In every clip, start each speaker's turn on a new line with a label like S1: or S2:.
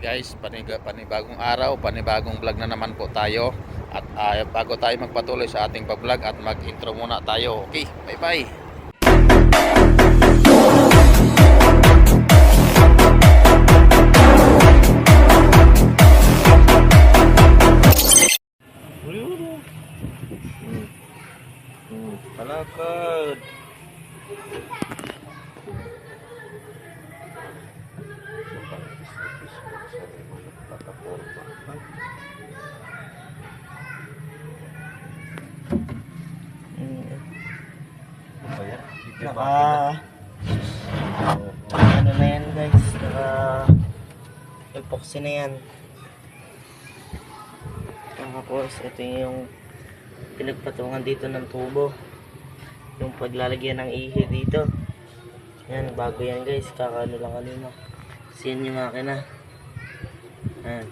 S1: guys, paniga, panibagong araw, panibagong vlog na naman po tayo. At ah, bago tayo magpatuloy sa ating pag-vlog at mag-intro muna tayo. Okay, bye-bye. Palakad.
S2: Naka ano na yan guys, naka epoxy na yan. Tapos ito yung pinagpatungan dito ng tubo. Yung paglalagyan ng ihi dito. Yan, bago yan guys, kakano lang kanina. Kasi yan yung makina. Yan.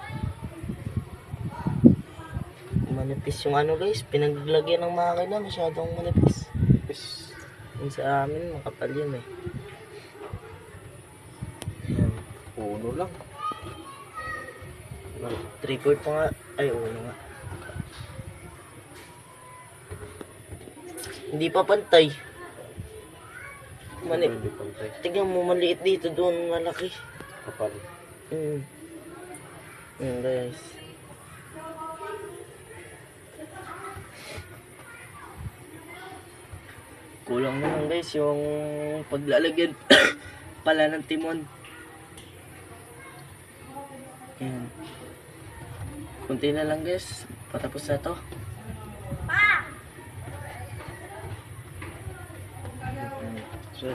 S2: Manipis yung ano guys, pinaglagyan ng makina, masyadong manipis. Yung sa amin, makapal yun eh. Yan.
S1: Puno lang.
S2: Quart pa nga. Ay, uno nga. Hindi pa pantay. Mani
S1: Hindi pantay.
S2: Tignan mo, maliit dito, doon malaki.
S1: Kapal.
S2: Mm. Mm, guys. Kulang naman guys yung paglalagyan pala ng timon. Yan. Kunti na lang guys. Patapos na to. Mm. So,